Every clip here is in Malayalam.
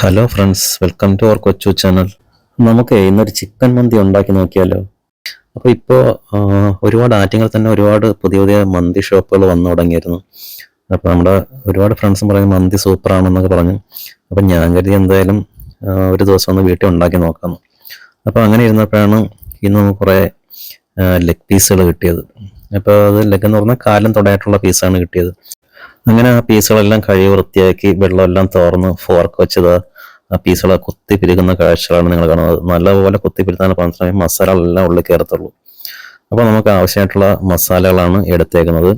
Hello friends welcome to our കൊച്ചു ചാനൽ നമുക്ക് ഇന്നൊരു ചിക്കൻ മന്തി ഉണ്ടാക്കി നോക്കിയാലോ? അപ്പോൾ ഇപ്പോൾ ഒരുപാട് ആറ്റിങ്ങൾ തന്നെ ഒരുപാട് പുതിയ പുതിയ മന്തി ഷോപ്പുകൾ വന്നു തുടങ്ങിയിരുന്നു. അപ്പോൾ നമ്മുടെ ഒരുപാട് ഫ്രണ്ട്സും പറയുന്നത് മന്തി സൂപ്പറാണെന്നൊക്കെ പറഞ്ഞു. അപ്പം ഞാൻ കരുതി എന്തായാലും ഒരു ദിവസം ഒന്ന് വീട്ടിൽ ഉണ്ടാക്കി നോക്കാം. അപ്പോൾ അങ്ങനെ ഇരുന്നപ്പോഴാണ് ഇന്ന് നമുക്ക് കുറേ ലെഗ് പീസുകൾ കിട്ടിയത്. അപ്പോൾ അത് ലെഗ് എന്ന് പറഞ്ഞാൽ കാലം തുടയായിട്ടുള്ള പീസാണ് കിട്ടിയത്. അങ്ങനെ ആ പീസുകളെല്ലാം കഴുകി വൃത്തിയാക്കി വെള്ളമെല്ലാം തോർന്ന് ഫോർക്ക് വെച്ചത്. ആ പീസുകളെ കുത്തി പിരിക്കുന്ന കാഴ്ചകളാണ് നിങ്ങൾ കാണുന്നത്. നല്ലപോലെ കുത്തി പിരുത്താൻ മാത്രമേ മസാലകളെല്ലാം ഉള്ളിൽ കയറത്തുള്ളൂ. അപ്പോൾ നമുക്ക് ആവശ്യമായിട്ടുള്ള മസാലകളാണ് എടുത്തേക്കുന്നത്.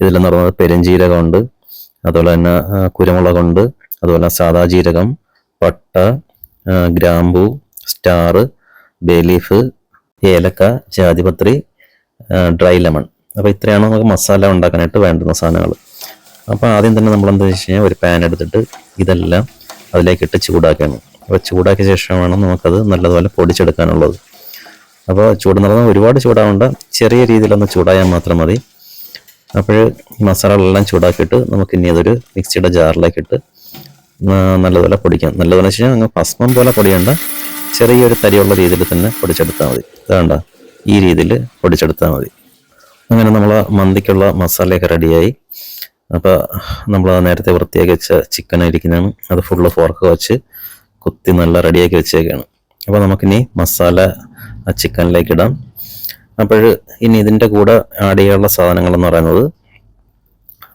ഇതിലെന്ന് പറയുന്നത് പെരുംജീരകമുണ്ട് അതുപോലെ തന്നെ കുരുമുളകുണ്ട് അതുപോലെ സാദാ ജീരകം പട്ട ഗ്രാമ്പു ഗ്രാമ്പൂ സ്റ്റാർ ബേലീഫ് ഏലക്ക ജാതിപത്രി ഡ്രൈ ലെമൺ. അപ്പോൾ ഇത്രയാണ് നമുക്ക് മസാല ഉണ്ടാക്കാനായിട്ട് വേണ്ടുന്ന സാധനങ്ങൾ അപ്പോൾ ആദ്യം തന്നെ നമ്മൾ എന്താ വെച്ച് കഴിഞ്ഞാൽ ഒരു പാൻ എടുത്തിട്ട് ഇതെല്ലാം അതിലേക്ക് ഇട്ട് ചൂടാക്കണം അപ്പോൾ ചൂടാക്കിയ ശേഷം നമുക്കത് നല്ലതുപോലെ പൊടിച്ചെടുക്കാനുള്ളത്. അപ്പോൾ ചൂട് നിറഞ്ഞാൽ ഒരുപാട് ചൂടാവേണ്ട ചെറിയ രീതിയിലൊന്ന് ചൂടായാൽ മാത്രം മതി. അപ്പോൾ മസാലകളെല്ലാം ചൂടാക്കിയിട്ട് നമുക്ക് ഇനി അതൊരു മിക്സിയുടെ ജാറിലേക്ക് ഇട്ട് നല്ലതുപോലെ പൊടിക്കാം. നല്ലതെന്ന് വെച്ച് കഴിഞ്ഞാൽ ഭസ്മം പോലെ പൊടിയേണ്ട ചെറിയൊരു തരിയുള്ള രീതിയിൽ തന്നെ പൊടിച്ചെടുത്താൽ മതി. ഇതാണ്ട ഈ രീതിയിൽ പൊടിച്ചെടുത്താൽ മതി. അങ്ങനെ നമ്മൾ മന്തിക്കുള്ള മസാലയൊക്കെ റെഡിയായി അപ്പോൾ നമ്മൾ നേരത്തെ വൃത്തിയാക്കി വെച്ച ചിക്കൻ ഇരിക്കുന്നതാണ്. അത് ഫുള്ള് ഫോർക്ക് വെച്ച് കുത്തി നല്ല റെഡിയാക്കി വെച്ചേക്കാണ്. അപ്പോൾ നമുക്കിനി മസാല ആ ചിക്കനിലേക്ക് ഇടാം. അപ്പോൾ ഇനി ഇതിന്റെ കൂടെ ആഡ് ചെയ്യാനുള്ള സാധനങ്ങളെന്ന് പറയുന്നത്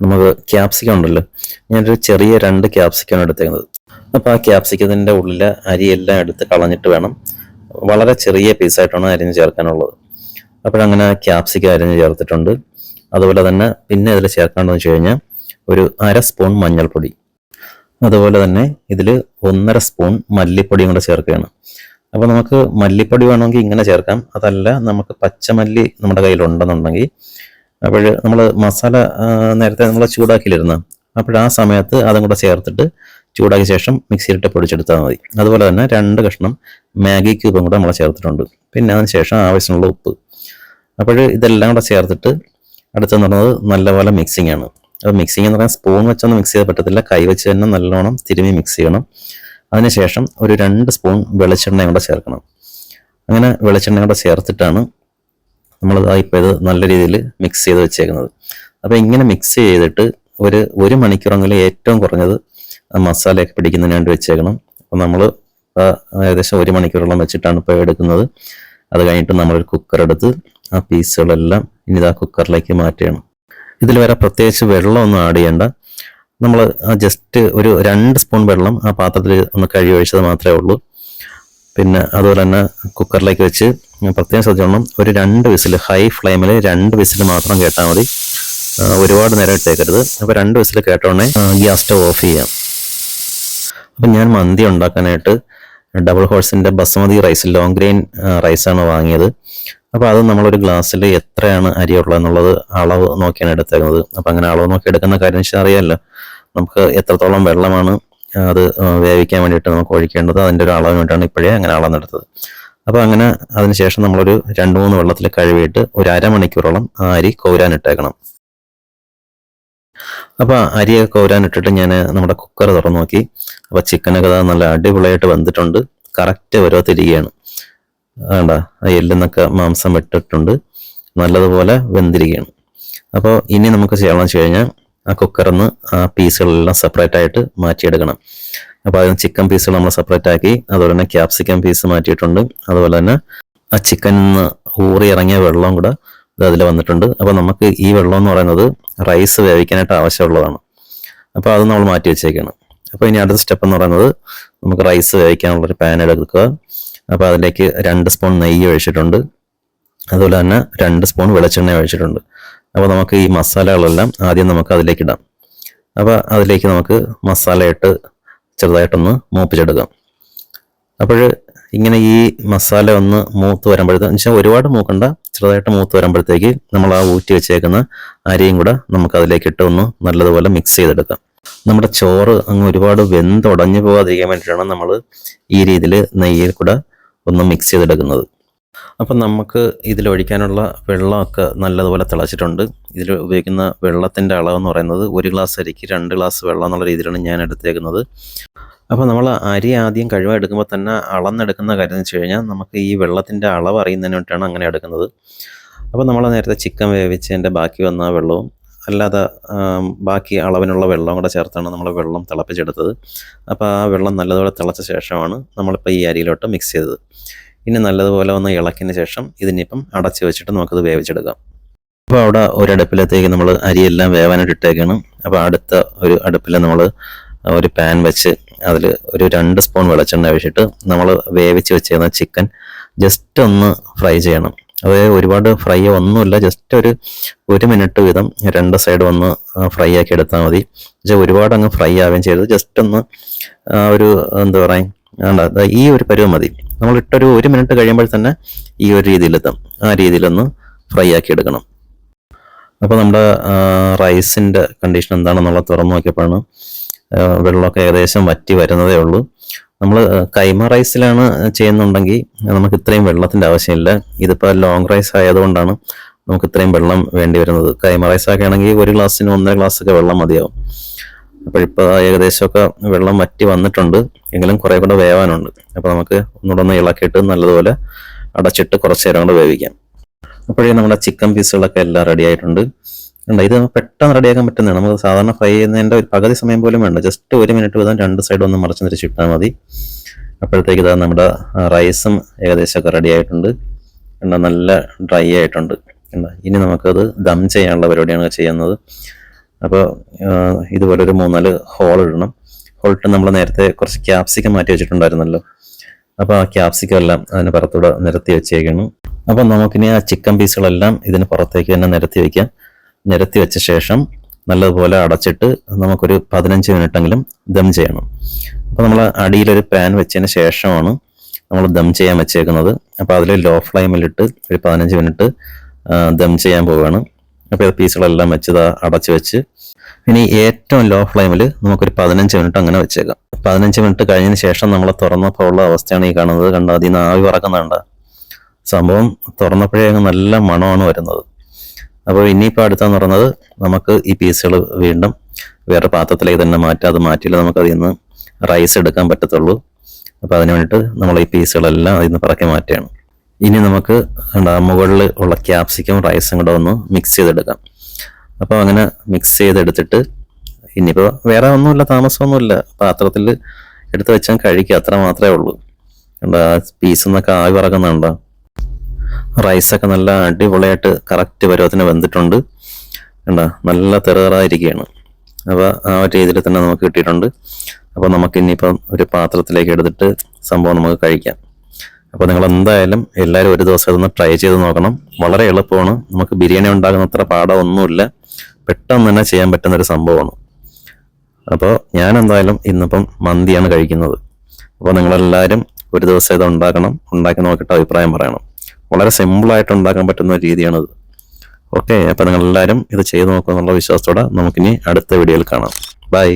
നമുക്ക് ക്യാപ്സിക്കം ഉണ്ടല്ലോ. ഞാനൊരു ചെറിയ രണ്ട് ക്യാപ്സിക്കാണ് എടുത്തേക്കുന്നത്. അപ്പോൾ ആ ക്യാപ്സിക്കത്തിന്റെ ഉള്ളിലെ അരിയെല്ലാം എടുത്ത് കളഞ്ഞിട്ട് വേണം. വളരെ ചെറിയ പീസായിട്ടാണ് അരിഞ്ഞ് ചേർക്കാനുള്ളത്. അപ്പോഴങ്ങനെ ക്യാപ്സിക്കം അരിഞ്ഞ് ചേർത്തിട്ടുണ്ട്. അതുപോലെ തന്നെ പിന്നെ ഇതിൽ ചേർക്കേണ്ടതെന്ന് വെച്ച് കഴിഞ്ഞാൽ ഒരു അര സ്പൂൺ മഞ്ഞൾപ്പൊടി. അതുപോലെ തന്നെ ഇതിൽ ഒന്നര സ്പൂൺ മല്ലിപ്പൊടിയും കൂടെ ചേർക്കുകയാണ്. അപ്പോൾ നമുക്ക് മല്ലിപ്പൊടി വേണമെങ്കിൽ ഇങ്ങനെ ചേർക്കാം. അതല്ല നമുക്ക് പച്ചമല്ലി നമ്മുടെ കയ്യിലുണ്ടെന്നുണ്ടെങ്കിൽ അപ്പോൾ നമ്മൾ മസാല നേരത്തെ നമ്മൾ ചൂടാക്കിയിലിരുന്ന അപ്പോൾ ആ സമയത്ത് അതും കൂടെ ചേർത്തിട്ട് ചൂടാക്കിയ ശേഷം മിക്സിയിലിട്ട് പൊടിച്ചെടുത്താൽ മതി. അതുപോലെ തന്നെ രണ്ട് കഷ്ണം മാഗി ക്യൂബും കൂടെ നമ്മൾ ചേർത്തിട്ടുണ്ട്. പിന്നെ അതിന് ശേഷം ആവശ്യമുള്ള ഉപ്പ്. അപ്പോൾ ഇതെല്ലാം കൂടെ ചേർത്തിട്ട് അടുത്തെന്ന് പറയുന്നത് നല്ലപോലെ മിക്സിംഗ് ആണ് അപ്പോൾ മിക്സിംഗ് എന്ന് പറയാൻ സ്പൂൺ വെച്ചൊന്നും മിക്സ് ചെയ്ത് പറ്റത്തില്ല. കൈ വെച്ച് തന്നെ നല്ലോണം തിരുമി മിക്സ് ചെയ്യണം. അതിനുശേഷം ഒരു രണ്ട് സ്പൂൺ വെളിച്ചെണ്ണയും കൂടെ ചേർക്കണം. അങ്ങനെ വെളിച്ചെണ്ണ കൂടെ ചേർത്തിട്ടാണ് നമ്മൾ ഇപ്പോൾ ഇത് നല്ല രീതിയിൽ മിക്സ് ചെയ്ത് വെച്ചേക്കുന്നത്. അപ്പോൾ ഇങ്ങനെ മിക്സ് ചെയ്തിട്ട് ഒരു ഒരു മണിക്കൂറെങ്കിലും ഏറ്റവും കുറഞ്ഞത് മസാലയൊക്കെ പിടിക്കുന്നതിന് വേണ്ടി വെച്ചേക്കണം. അപ്പോൾ നമ്മൾ ഏകദേശം ഒരു മണിക്കൂറോളം വെച്ചിട്ടാണ് ഇപ്പോൾ എടുക്കുന്നത്. അത് കഴിഞ്ഞിട്ട് നമ്മളൊരു കുക്കർ എടുത്ത് ആ പീസുകളെല്ലാം ഇനി ഇതാ കുക്കറിലേക്ക് മാറ്റുകയാണ്. ഇതിൽ വരെ പ്രത്യേകിച്ച് വെള്ളമൊന്നും ആഡ് ചെയ്യണ്ട. നമ്മൾ ജസ്റ്റ് ഒരു രണ്ട് സ്പൂൺ വെള്ളം ആ പാത്രത്തിൽ ഒന്ന് കഴുകി ഒഴിച്ചത് മാത്രമേ ഉള്ളൂ. പിന്നെ അതുപോലെ തന്നെ കുക്കറിലേക്ക് വെച്ച് പ്രത്യേകം ശ്രദ്ധിച്ചോണം ഒരു രണ്ട് വിസിൽ ഹൈ ഫ്ലെയിമിൽ രണ്ട് വിസിൽ മാത്രം കേട്ടാൽ മതി. ഒരുപാട് നേരം ഇട്ടേക്കരുത്. അപ്പോൾ രണ്ട് വിസിൽ കേട്ടോണേ ഗ്യാസ് സ്റ്റവ് ഓഫ് ചെയ്യാം. അപ്പം ഞാൻ മന്തി ഉണ്ടാക്കാനായിട്ട് ഡബിൾ ഹോഴ്സിന്റെ ബസ്മതി റൈസ് ലോങ് ഗ്രെയിൻ റൈസാണ് വാങ്ങിയത്. അപ്പോൾ അത് നമ്മളൊരു ഗ്ലാസ്സിൽ എത്രയാണ് അരി ഉള്ളതെന്നുള്ളത് അളവ് നോക്കിയാണ് എടുത്തേക്കുന്നത്. അപ്പോൾ അങ്ങനെ അളവ് നോക്കി എടുക്കുന്ന കാര്യം വെച്ചാൽ അറിയാമല്ലോ നമുക്ക് എത്രത്തോളം വെള്ളമാണ് അത് വേവിക്കാൻ വേണ്ടിയിട്ട് നമുക്ക് ഒഴിക്കേണ്ടത് അതിന്റെ ഒരു അളവിന് വേണ്ടിയിട്ടാണ് ഇപ്പോഴേ അങ്ങനെ അളന്നെടുത്തത്. അപ്പോൾ അങ്ങനെ അതിനുശേഷം നമ്മളൊരു രണ്ട് മൂന്ന് വെള്ളത്തിൽ കഴുകിയിട്ട് ഒരു അരമണിക്കൂറോളം ആ അരി കൗരാനിട്ടേക്കണം. അപ്പോൾ അരിയൊക്കെ കൗരാനിട്ടിട്ട് ഞാൻ നമ്മുടെ കുക്കർ തുറന്നു നോക്കി. അപ്പോൾ ചിക്കനൊക്കെ നല്ല അടിപൊളിയായിട്ട് വന്നിട്ടുണ്ട് കറക്റ്റ് വരത്തിരിക്കുകയാണ് വേണ്ട ആ മാംസം വെട്ടിട്ടുണ്ട്. നല്ലതുപോലെ വെന്തിരിക്കുകയാണ്. അപ്പോൾ ഇനി നമുക്ക് ചെയ്യണമെന്ന് വെച്ച് കഴിഞ്ഞാൽ ആ കുക്കറിൽ നിന്ന് ആ പീസുകളെല്ലാം സെപ്പറേറ്റ് ആയിട്ട് മാറ്റിയെടുക്കണം. അപ്പോൾ അതിന് ചിക്കൻ പീസുകൾ നമ്മൾ സെപ്പറേറ്റ് ആക്കി അതുപോലെ തന്നെ ക്യാപ്സിക്കം പീസ് മാറ്റിയിട്ടുണ്ട്. അതുപോലെ തന്നെ ആ ചിക്കനിൽ നിന്ന് ഊറി ഇറങ്ങിയ വെള്ളം കൂടെ അതിൽ വന്നിട്ടുണ്ട്. അപ്പോൾ നമുക്ക് ഈ വെള്ളം എന്ന് പറയുന്നത് റൈസ് വേവിക്കാനായിട്ട് ആവശ്യമുള്ളതാണ്. അപ്പോൾ അത് നമ്മൾ മാറ്റി വെച്ചേക്കാണ്. അപ്പോൾ ഇനി അടുത്ത സ്റ്റെപ്പ് എന്ന് പറയുന്നത് നമുക്ക് റൈസ് വേവിക്കാനുള്ളൊരു പാൻ എടുക്കുക. അപ്പോൾ അതിലേക്ക് രണ്ട് സ്പൂൺ നെയ്യ് ഒഴിച്ചിട്ടുണ്ട്. അതുപോലെ തന്നെ രണ്ട് സ്പൂൺ വെളിച്ചെണ്ണ ഒഴിച്ചിട്ടുണ്ട്. അപ്പോൾ നമുക്ക് ഈ മസാലകളെല്ലാം ആദ്യം നമുക്ക് അതിലേക്ക് ഇടാം. അപ്പോൾ അതിലേക്ക് നമുക്ക് മസാല ഇട്ട് ചെറുതായിട്ടൊന്ന് മൂപ്പിച്ചെടുക്കാം. അപ്പോൾ ഇങ്ങനെ ഈ മസാല ഒന്ന് മൂത്ത് വരുമ്പോഴത്തേക്ക് വെച്ചാൽ ഒരുപാട് മൂക്കണ്ട ചെറുതായിട്ട് മൂത്ത് വരുമ്പോഴത്തേക്ക് നമ്മൾ ആ ഊറ്റി വെച്ചേക്കുന്ന അരിയും കൂടെ നമുക്ക് അതിലേക്ക് ഇട്ട് ഒന്ന് നല്ലതുപോലെ മിക്സ് ചെയ്തെടുക്കാം. നമ്മുടെ ചോറ് അങ്ങ് ഒരുപാട് വെന്തുടഞ്ഞു പോകാതിരിക്കാൻ വേണ്ടിയിട്ടാണ് നമ്മൾ ഈ രീതിയിൽ നെയ്യിൽ കൂടെ ഒന്ന് മിക്സ് ചെയ്തെടുക്കുന്നത്. അപ്പം നമുക്ക് ഇതിൽ ഒഴിക്കാനുള്ള വെള്ളമൊക്കെ നല്ലതുപോലെ തിളച്ചിട്ടുണ്ട്. ഇതിൽ ഉപയോഗിക്കുന്ന വെള്ളത്തിന്റെ അളവെന്ന് പറയുന്നത് ഒരു ഗ്ലാസ് അരിക്ക് രണ്ട് ഗ്ലാസ് വെള്ളം എന്നുള്ള രീതിയിലാണ് ഞാൻ എടുത്തേക്കുന്നത്. അപ്പോൾ നമ്മൾ അരി ആദ്യം കഴിവെടുക്കുമ്പോൾ തന്നെ അളന്നെടുക്കുന്ന കാര്യം എന്ന് വെച്ച് കഴിഞ്ഞാൽ നമുക്ക് ഈ വെള്ളത്തിന്റെ അളവ് അറിയുന്നതിന് വേണ്ടിയിട്ടാണ് അങ്ങനെ എടുക്കുന്നത്. അപ്പോൾ നമ്മൾ നേരത്തെ ചിക്കൻ വേവിച്ചതിന്റെ ബാക്കി വന്ന വെള്ളവും അല്ലാതെ ബാക്കി അളവിനുള്ള വെള്ളം കൂടെ ചേർത്താണ് നമ്മൾ വെള്ളം തിളപ്പിച്ചെടുത്തത്. അപ്പോൾ ആ വെള്ളം നല്ലതുപോലെ തിളച്ച ശേഷമാണ് നമ്മളിപ്പോൾ ഈ അരിയിലോട്ട് മിക്സ് ചെയ്തത്. ഇനി നല്ലതുപോലെ ഒന്ന് ഇളക്കിയതിന് ശേഷം ഇതിനിപ്പം അടച്ചു വെച്ചിട്ട് നമുക്കത് വേവിച്ചെടുക്കാം. അപ്പോൾ അവിടെ ഒരടുപ്പിലത്തേക്ക് നമ്മൾ അരിയെല്ലാം വേവാനായിട്ട് ഇട്ടേക്കാണ്. അപ്പോൾ അടുത്ത ഒരു അടുപ്പിൽ നമ്മൾ ഒരു പാൻ വെച്ച് അതിൽ ഒരു രണ്ട് സ്പൂൺ വെളിച്ചെണ്ണ ഒഴിച്ചിട്ട് നമ്മൾ വേവിച്ച് വെച്ചിരുന്ന ചിക്കൻ ജസ്റ്റ് ഒന്ന് ഫ്രൈ ചെയ്യണം. അത് ഒരുപാട് ഫ്രൈ ഒന്നുമില്ല. ജസ്റ്റ് ഒരു ഒരു മിനിറ്റ് വീതം രണ്ട് സൈഡ് ഒന്ന് ഫ്രൈ ആക്കി എടുത്താൽ മതി. പക്ഷേ ഒരുപാട് അങ്ങ് ഫ്രൈ ആവുകയും ചെയ്തത് ജസ്റ്റ് ഒന്ന് ഒരു എന്താ പറയുക ഈ ഒരു പരുവം മതി. നമ്മൾ ഇട്ടൊരു ഒരു മിനിറ്റ് കഴിയുമ്പോൾ തന്നെ ഈ ഒരു രീതിയിലെത്തും. ആ രീതിയിലൊന്ന് ഫ്രൈ ആക്കി എടുക്കണം. അപ്പോൾ നമ്മുടെ റൈസിന്റെ കണ്ടീഷൻ എന്താണെന്നുള്ളത് തുറന്നു നോക്കിയപ്പോഴാണ് വെള്ളമൊക്കെ ഏകദേശം വറ്റി വരുന്നതേ ഉള്ളൂ. നമ്മൾ കൈമ റൈസിലാണ് ചെയ്യുന്നുണ്ടെങ്കിൽ നമുക്ക് ഇത്രയും വെള്ളത്തിന്റെ ആവശ്യമില്ല. ഇതിപ്പോൾ ലോങ് റൈസ് ആയതുകൊണ്ടാണ് നമുക്ക് ഇത്രയും വെള്ളം വേണ്ടി വരുന്നത്. കൈമ റൈസ് ഒക്കെ ആണെങ്കിൽ ഒരു ഗ്ലാസ്സിന് ഒന്നര ഗ്ലാസ് ഒക്കെ വെള്ളം മതിയാവും. അപ്പോൾ ഇപ്പോൾ ഏകദേശമൊക്കെ വെള്ളം വറ്റി വന്നിട്ടുണ്ട്. എങ്കിലും കുറേ കൂടെ വേവാനുണ്ട്. അപ്പോൾ നമുക്ക് ഒന്നുകൂടെ ഒന്ന് ഇളക്കിയിട്ട് നല്ലതുപോലെ അടച്ചിട്ട് കുറച്ച് നേരം കൂടെ വേവിക്കാം. അപ്പോഴേ നമ്മുടെ ചിക്കൻ പീസുകളൊക്കെ എല്ലാം റെഡി ആയിട്ടുണ്ട്. ഉണ്ട്? ഇത് പെട്ടെന്ന് റെഡിയാക്കാൻ പറ്റുന്നതാണ്. നമുക്ക് സാധാരണ ഫ്രൈ ചെയ്യുന്നതിന്റെ ഒരു പകുതി സമയം പോലും വേണ്ട. ജസ്റ്റ് ഒരു മിനിറ്റ് വീതം രണ്ട് സൈഡ് ഒന്ന് മറച്ച് തിരിച്ചിട്ടാൽ മതി. അപ്പോഴത്തേക്ക് ഇതാ നമ്മുടെ റൈസും ഏകദേശമൊക്കെ റെഡി ആയിട്ടുണ്ട്. കണ്ടോ നല്ല ഡ്രൈ ആയിട്ടുണ്ട്. കണ്ടോ ഇനി നമുക്കത് ദം ചെയ്യാനുള്ള പരിപാടിയാണ് ചെയ്യുന്നത്. അപ്പോൾ ഇതുപോലെ ഒരു മൂന്നാൽ ഹോൾ ഇടണം. ഹോളിട്ട് നമ്മൾ നേരത്തെ കുറച്ച് ക്യാപ്സിക്കം മാറ്റി വെച്ചിട്ടുണ്ടായിരുന്നല്ലോ. അപ്പോൾ ആ ക്യാപ്സിക്കം എല്ലാം അതിന് പുറത്തൂടെ നിരത്തി വെച്ചേക്കണം. അപ്പോൾ നമുക്കിനി ആ ചിക്കൻ പീസുകളെല്ലാം ഇതിന് പുറത്തേക്ക് തന്നെ നിരത്തി വയ്ക്കാം നിരത്തി വെച്ച ശേഷം നല്ലതുപോലെ അടച്ചിട്ട് നമുക്കൊരു പതിനഞ്ച് മിനിറ്റെങ്കിലും ദം ചെയ്യണം. അപ്പോൾ നമ്മൾ അടിയിലൊരു പാൻ വെച്ചതിന് ശേഷമാണ് നമ്മൾ ദം ചെയ്യാൻ വെച്ചേക്കുന്നത്. അപ്പോൾ അതിൽ ലോ ഫ്ലെയിമിലിട്ട് ഒരു പതിനഞ്ച് മിനിറ്റ് ദം ചെയ്യാൻ പോവുകയാണ്. അപ്പോൾ പീസുകളെല്ലാം വെച്ച് അടച്ച് വെച്ച് ഇനി ഏറ്റവും ലോ ഫ്ലെയിമിൽ നമുക്കൊരു പതിനഞ്ച് മിനിറ്റ് അങ്ങനെ വെച്ചേക്കാം. പതിനഞ്ച് മിനിറ്റ് കഴിഞ്ഞതിന് ശേഷം നമ്മൾ തുറന്നപ്പോൾ ഉള്ള അവസ്ഥയാണ് ഈ കാണുന്നത്. കണ്ടോ അതിൽ ആവി പറക്കുന്നുണ്ട് സംഭവം തുറന്നപ്പോഴേ നല്ല മണമാണ് വരുന്നത്. അപ്പോൾ ഇനിയിപ്പോൾ അടുത്തെന്ന് പറയുന്നത് നമുക്ക് ഈ പീസുകൾ വീണ്ടും വേറെ പാത്രത്തിലേക്ക് തന്നെ മാറ്റാം. അത് മാറ്റിയില്ല നമുക്ക് അതിൽ നിന്ന് റൈസ് എടുക്കാൻ പറ്റത്തുള്ളൂ. അപ്പോൾ അതിന് വേണ്ടിയിട്ട് നമ്മൾ ഈ പീസുകളെല്ലാം അതിൽ നിന്ന് പറക്കി മാറ്റുകയാണ്. ഇനി നമുക്ക് മുകളിൽ ഉള്ള ക്യാപ്സിക്കും റൈസും കൂടെ ഒന്ന് മിക്സ് ചെയ്തെടുക്കാം. അപ്പോൾ അങ്ങനെ മിക്സ് ചെയ്തെടുത്തിട്ട് ഇനിയിപ്പോൾ വേറെ ഒന്നുമില്ല താമസമൊന്നുമില്ല. പാത്രത്തിൽ എടുത്ത് വെച്ചാൽ കഴിക്കുക അത്ര മാത്രമേ ഉള്ളൂ. എന്താ പീസിൽ നിന്നൊക്കെ ആവി പറക്കുന്നുണ്ടോ റൈസൊക്കെ നല്ല അടിപൊളിയായിട്ട് കറക്റ്റ് പരുവത്തിന് വെന്തിട്ടുണ്ട്. കണ്ടോ? നല്ല തെറുകറായിരിക്കുകയാണ് അപ്പോൾ ആ ഒരു രീതിയിൽ തന്നെ നമുക്ക് കിട്ടിയിട്ടുണ്ട്. അപ്പോൾ നമുക്ക് ഇനിയിപ്പം ഒരു പാത്രത്തിലേക്ക് എടുത്തിട്ട് സംഭവം നമുക്ക് കഴിക്കാം. അപ്പോൾ നിങ്ങൾ എന്തായാലും എല്ലാവരും ഒരു ദിവസം ഇതൊന്ന് ട്രൈ ചെയ്ത് നോക്കണം. വളരെ എളുപ്പമാണ്. നമുക്ക് ബിരിയാണി ഉണ്ടാകുന്ന അത്ര പാടമൊന്നുമില്ല പെട്ടെന്ന് തന്നെ ചെയ്യാൻ പറ്റുന്ന ഒരു സംഭവമാണ്. അപ്പോൾ ഞാൻ എന്തായാലും ഇന്നിപ്പം മന്തിയാണ് കഴിക്കുന്നത്. അപ്പോൾ നിങ്ങളെല്ലാവരും ഒരു ദിവസം ഇത് ഉണ്ടാക്കണം ഉണ്ടാക്കി നോക്കിയിട്ട് അഭിപ്രായം പറയണം. വളരെ സിമ്പിളായിട്ട് ഉണ്ടാക്കാൻ പറ്റുന്ന രീതിയാണിത്. ഓക്കെ അപ്പോൾ നിങ്ങളെല്ലാവരും ഇത് ചെയ്ത് നോക്കുമെന്നുള്ള വിശ്വാസത്തോടെ നമുക്കിനി അടുത്ത വീഡിയോയിൽ കാണാം. ബൈ